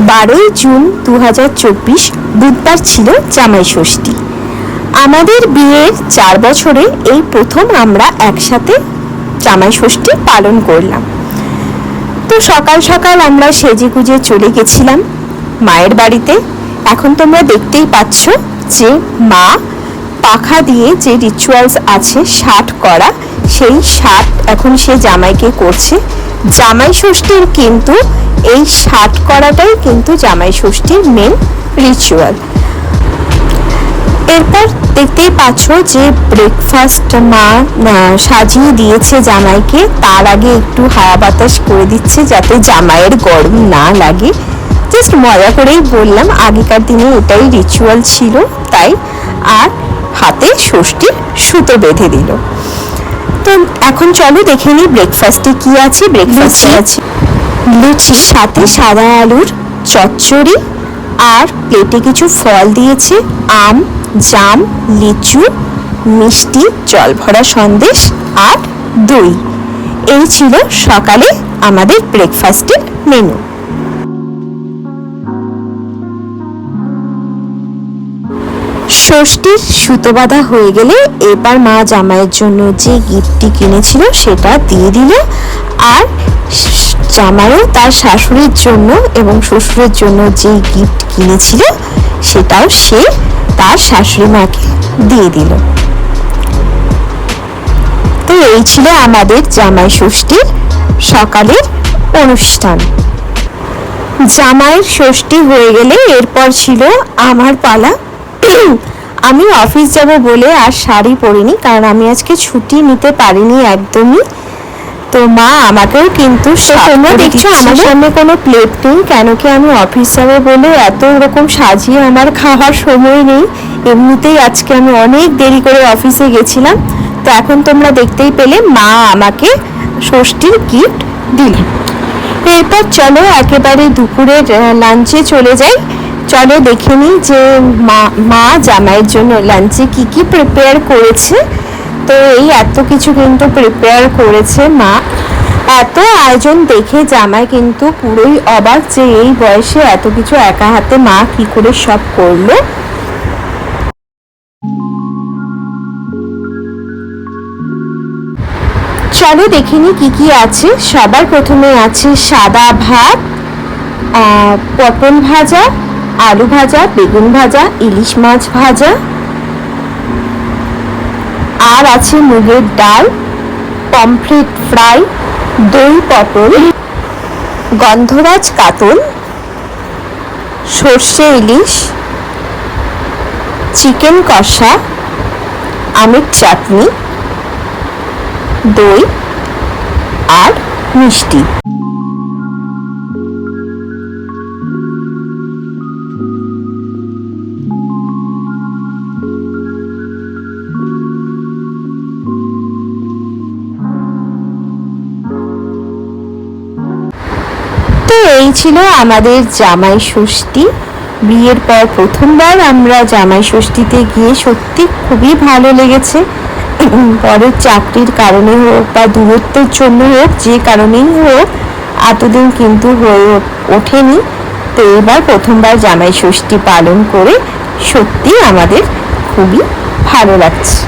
বারোই জুন দু হাজার চব্বিশ বুধবার ছিল জামাই ষষ্ঠী। আমাদের বিয়ের চার বছরে এই প্রথম আমরা একসাথে জামাই ষষ্ঠী পালন করলাম। তো সকাল সকাল আমরা সেজে গুজে চলে গেছিলাম মায়ের বাড়িতে। এখন তোমরা দেখতেই পাচ্ছ যে মা পাখা দিয়ে যে রিচুয়ালস আছে ষাট করা, সেই ষাট এখন সে জামাইকে করছে। জামাই ষষ্ঠীর কিন্তু এই ষাট করাটাই কিন্তু জামাই ষষ্ঠীর মেন রিচুয়াল এরপর দেখতেই পাচ্ছ যে ব্রেকফাস্ট মা সাজিয়ে দিয়েছে জামাইকে। তার আগে একটু হাওয়া বাতাস করে দিচ্ছে যাতে জামাইয়ের গরম না লাগে। জাস্ট মজা করেই বললাম, আগেকার দিনে এটাই রিচুয়াল ছিল, তাই আর হাতে ষষ্ঠীর সুতো বেঁধে দিল। তো এখন চলো দেখে নিই ব্রেকফাস্টে কি আছে ব্রেকফাস্টে আছে। লুচির সাথে সাদা আলুর চচ্চড়ি আর প্লেটে কিছু ফল দিয়েছে আম জাম লিচু মিষ্টি জল ভরা সন্দেশ আর দই। এই ছিল সকালে আমাদের ব্রেকফাস্টের মেনু ষষ্ঠীর সুতো বাঁধা হয়ে গেলে এবার মা জামাইয়ের জন্য যে গিফটটি কিনেছিল সেটা দিয়ে দিল। আর জামাইও তার শাশুড়ির জন্য এবং শ্বশুরের জন্য যে গিফট কিনেছিল সেটাও সে তার শাশুড়ি মাকে দিয়ে দিল। তো এই ছিল আমাদের জামাই ষষ্ঠীর সকালের অনুষ্ঠান। জামাইয়ের ষষ্ঠী হয়ে গেলে এরপর ছিল আমার পালা। আমি অফিস যাব বলে আর শাড়ি পরিনি কারণ আমি আজকে ছুটি নিতে পারিনি একদমই। তো মা আমাকেও কিন্তু তোমরা দেখছ আমার সামনে কোনো প্লেট নেই কেন কি আমি অফিস যাব বলে এত রকম সাজিয়ে আমার খাওয়ার সময় নেই। এমনিতেই আজকে আমি অনেক দেরি করে অফিসে গেছিলাম। তো এখন তোমরা দেখতেই পেলে মা আমাকে ষষ্ঠীর গিফট দিলেন এরপর চলো একেবারে দুপুরের লাঞ্চে চলে যাই। চলো দেখে নিই যে মা মা জামাইয়ের জন্য লাঞ্চে কি কি প্রিপেয়ার করেছে। তো এই এত কিছু কিন্তু প্রিপেয়ার করেছে মা। এত আয়োজন দেখে জামাই কিন্তু পুরোই অবাক যে এই বয়সে এত কিছু একা হাতে মা কি করে সব করল। চলো দেখে নিই কি কি আছে। সবার প্রথমে আছে সাদা ভাত পটল ভাজা আলু ভাজা, বেগুন ভাজা, ইলিশ মাছ ভাজা। আর আছে মুগের ডাল, পমফ্রেট ফ্রাই, দই পটল, গন্ধরাজ কাতল, সর্ষে ইলিশ, চিকেন কষা, আমের চাটনি, দই আর মিষ্টি। এই ছিল আমাদের জামাই ষষ্ঠী। বিয়ের পর প্রথমবার আমরা জামাই ষষ্ঠীতে গিয়ে সত্যি খুবই ভালো লেগেছে। পরের চাকরির কারণে হোক বা দূরত্বের জন্য হোক, যে কারণেই হোক, এতদিন কিন্তু হয়ে ওঠেনি। তো এবার প্রথমবার জামাই ষষ্ঠী পালন করে সত্যি আমাদের খুবই ভালো লাগছে।